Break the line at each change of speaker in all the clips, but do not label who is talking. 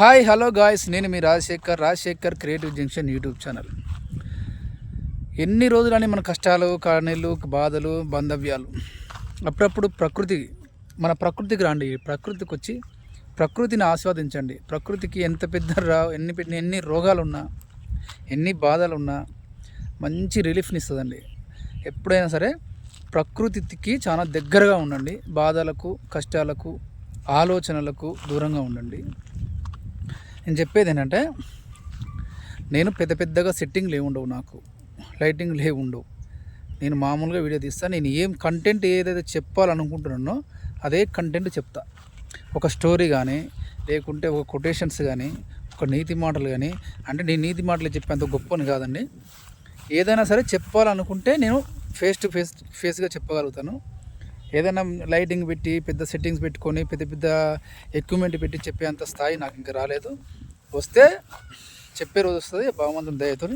Hi hello guys. నేను మీ Rajasekhar Rajasekhar creative junction YouTube channel. ఎన్ని రోజులని మన కష్టాలు కారణీలు బాధలు బంధవ్యాలు అప్పుడప్పుడు ప్రకృతి మన ప్రకృతికి రాండి. ప్రకృతికి వచ్చి ప్రకృతిని ఆస్వాదించండి. ప్రకృతికి ఎంత పెద్ద రా ఎన్ని ఎన్ని రోగాలు ఉన్నా ఎన్ని బాధలు ఉన్నా మంచి రిలీఫ్ని ఇస్తుందండి. ఎప్పుడైనా సరే ప్రకృతికి చాలా దగ్గరగా ఉండండి. బాధలకు కష్టాలకు ఆలోచనలకు దూరంగా ఉండండి. నేను చెప్పేది ఏంటంటే నేను పెద్ద పెద్దగా సెట్టింగ్ లేవుండవు నాకు. లైటింగ్ లేవుండవు నేను మామూలుగా వీడియో తీస్తాను నేను ఏం కంటెంట్ ఏదైతే చెప్పాలనుకుంటున్నానో అదే కంటెంట్ చెప్తా. ఒక స్టోరీ కానీ లేకుంటే ఒక కొటేషన్స్ కానీ ఒక నీతి మాటలు కానీ అంటే నేను నీతి మాటలు చెప్పేంత గొప్పని కాదండి. ఏదైనా సరే చెప్పాలనుకుంటే నేను ఫేస్ టు ఫేస్ ఫేస్గా చెప్పగలుగుతాను. ఏదైనా లైటింగ్ పెట్టి పెద్ద సెట్టింగ్స్ పెట్టుకొని పెద్ద పెద్ద ఎక్విప్మెంట్ పెట్టి చెప్పేంత స్థాయి నాకు ఇంకా రాలేదు. వస్తే చెప్పే రోజు వస్తుంది. భగవంతుని దయతో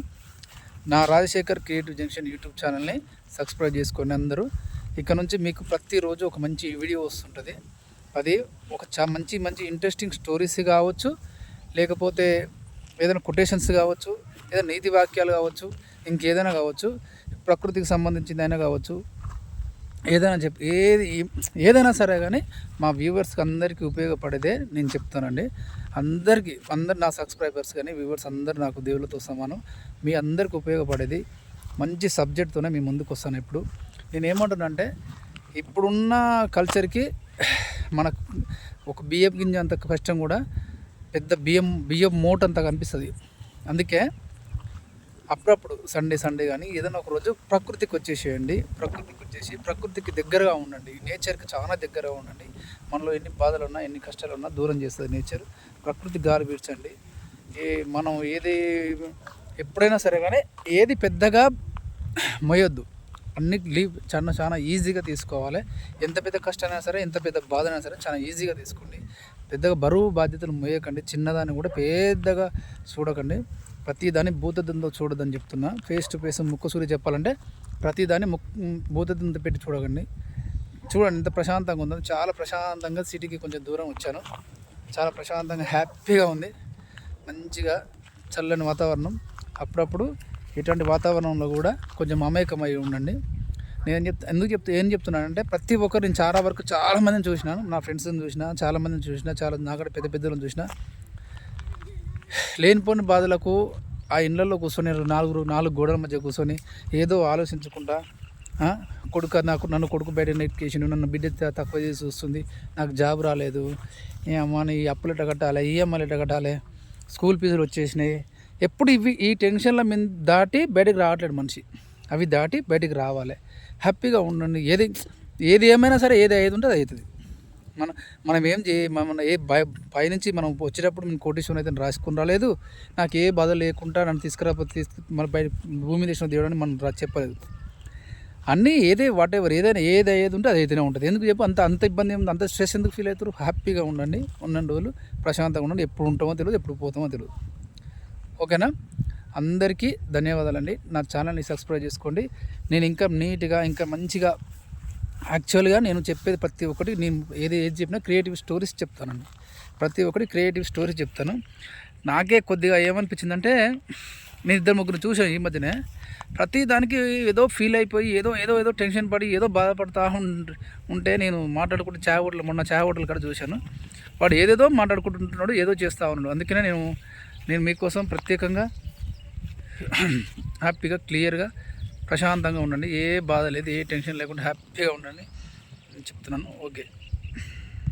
నా రాజశేఖర్ క్రియేటివ్ జంక్షన్ యూట్యూబ్ ఛానల్ని సబ్స్క్రైబ్ చేసుకొని అందరూ. ఇక్కడ నుంచి మీకు ప్రతిరోజు ఒక మంచి వీడియో వస్తుంటుంది. అది ఒక చా మంచి మంచి ఇంట్రెస్టింగ్ స్టోరీస్ కావచ్చు లేకపోతే ఏదైనా కొటేషన్స్ కావచ్చు ఏదైనా నీతి వాక్యాలు కావచ్చు ఇంకేదైనా కావచ్చు ప్రకృతికి సంబంధించిందైనా అయినా కావచ్చు ఏదైనా చెప్ ఏది ఏదైనా సరే కానీ మా వ్యూవర్స్కి అందరికీ ఉపయోగపడేదే నేను చెప్తానండి. అందరికీ అందరు నా సబ్స్క్రైబర్స్ కానీ వ్యూవర్స్ అందరు నాకు దేవుళ్ళతో సమానం. మీ అందరికి ఉపయోగపడేది మంచి సబ్జెక్ట్తోనే మీ ముందుకు వస్తాను ఇప్పుడు నేను ఏమంటున్నానంటే ఇప్పుడున్న కల్చర్కి మన ఒక బియ్యం గింజ అంత కష్టం కూడా పెద్ద బియ్యం బియ్యం మూట అంత కనిపిస్తుంది. అందుకే అప్పుడప్పుడు సండే సండే కానీ ఏదైనా ఒక రోజు ప్రకృతికి వచ్చేసేయండి. ప్రకృతికి వచ్చేసి ప్రకృతికి దగ్గరగా ఉండండి. నేచర్కి చాలా దగ్గరగా ఉండండి. మనలో ఎన్ని బాధలు ఉన్నా ఎన్ని కష్టాలు ఉన్నా దూరం చేస్తుంది నేచర్. ప్రకృతి గాలి పీల్చండి. ఏ మనం ఏది ఎప్పుడైనా సరే కానీ ఏది పెద్దగా మొయ్యొద్దు. అన్ని లీవ్ చాలా చాలా ఈజీగా తీసుకోవాలి. ఎంత పెద్ద కష్టమైనా సరే ఎంత పెద్ద బాధనైనా అయినా సరే చాలా ఈజీగా తీసుకోండి. పెద్దగా బరువు బాధ్యతలు మోయకండి చిన్నదాన్ని కూడా పెద్దగా చూడకండి. ప్రతిదాన్ని భూతద్దంతో చూడదని చెప్తున్నా. ఫేస్ టు ఫేస్ ముక్కసూరి చెప్పాలంటే ప్రతిదాన్ని ముక్ భూతద్దంతో పెట్టి చూడకండి. చూడండి ఎంత ప్రశాంతంగా ఉందో. చాలా ప్రశాంతంగా సిటీకి కొంచెం దూరం వచ్చాను. చాలా ప్రశాంతంగా హ్యాపీగా ఉంది. మంచిగా చల్లని వాతావరణం. అప్పుడప్పుడు ఇటువంటి వాతావరణంలో కూడా కొంచెం అమాయకమై ఉండండి. నేను చెప్తా ఎందుకు చెప్తా ఏం చెప్తున్నానంటే ప్రతి ఒక్కరు నేను చాలా వరకు చాలామందిని చూసినాను. నా ఫ్రెండ్స్ని చూసిన చాలామందిని చూసిన చాలా నాకడ పెద్ద పెద్దలను చూసిన. లేనిపోని బాధలకు ఆ ఇళ్ళల్లో కూర్చొని నాలుగు నాలుగు గోడల మధ్య కూర్చొని ఏదో ఆలోచించకుండా కొడుకు నాకు నన్ను కొడుకు బయట నెక్కేసిండు నన్ను బిడ్డ తక్కువ చేసి చూస్తుంది నాకు జాబ్ రాలేదు ఏ అమ్మ ఈ అప్పులు ఎట్ట కట్టాలి ఈఎంఐలు ఎట్ట కట్టాలి స్కూల్ ఫీజులు వచ్చేసినాయి. ఎప్పుడు ఇవి ఈ టెన్షన్ల మీద దాటి బయటకు రావట్లేదు మనిషి. అవి దాటి బయటకు రావాలి. హ్యాపీగా ఉండండి. ఏది ఏది ఏమైనా సరే ఏది అయ్యేది ఉంటే అది అవుతుంది. మన మనం ఏం చే మన ఏ భయ పైనుంచి మనం వచ్చేటప్పుడు మేము కోటేశ్వరం అయితే రాసుకుని రాలేదు. నాకు ఏ బాధ లేకుండా నన్ను తీసుకురా మన బయట భూమి దేశం దేవుడని మనం రా చెప్పలేదు. అన్నీ ఏదే వాట్ ఎవర్ ఏదైనా ఏది అయ్యేది ఉంటే అది అయితేనే ఉంటుంది. ఎందుకు చెప్పు? అంత అంత ఇబ్బంది ఏమి అంత స్ట్రెస్ ఎందుకు ఫీల్ అవుతారు? హ్యాపీగా ఉండండి. ఉన్న రోజులు ప్రశాంతంగా ఉండండి. ఎప్పుడు ఉంటామో తెలియదు ఎప్పుడు పోతామో తెలియదు ఓకేనా? అందరికీ ధన్యవాదాలండి. నా ఛానల్ని సబ్స్క్రైబ్ చేసుకోండి. నేను ఇంకా నీట్గా ఇంకా మంచిగా యాక్చువల్గా నేను చెప్పేది ప్రతి ఒక్కటి నేను ఏది ఏది చెప్పినా క్రియేటివ్ స్టోరీస్ చెప్తానండి. ప్రతి ఒక్కటి క్రియేటివ్ స్టోరీస్ చెప్తాను. నాకే కొద్దిగా ఏమనిపించిందంటే నేను ఇద్దరు ముగ్గురు చూసాను ఈ మధ్యనే. ప్రతి దానికి ఏదో ఫీల్ అయిపోయి ఏదో ఏదో ఏదో టెన్షన్ పడి ఏదో బాధపడతా ఉంటే నేను మాట్లాడుకుంటే చాయ్ హోటల్ మొన్న చాయ్ హోటల్ కూడా చూశాను. వాడు ఏదేదో మాట్లాడుకుంటుంటున్నాడు ఏదో చేస్తూ ఉన్నాడు. అందుకనే నేను నేను మీకోసం ప్రత్యేకంగా హ్యాపీగా క్లియర్గా ప్రశాంతంగా ఉండండి ఏ బాధ లేదు ఏ టెన్షన్ లేకుండా హ్యాపీగా ఉండండి నేను చెప్తున్నాను. ఓకే.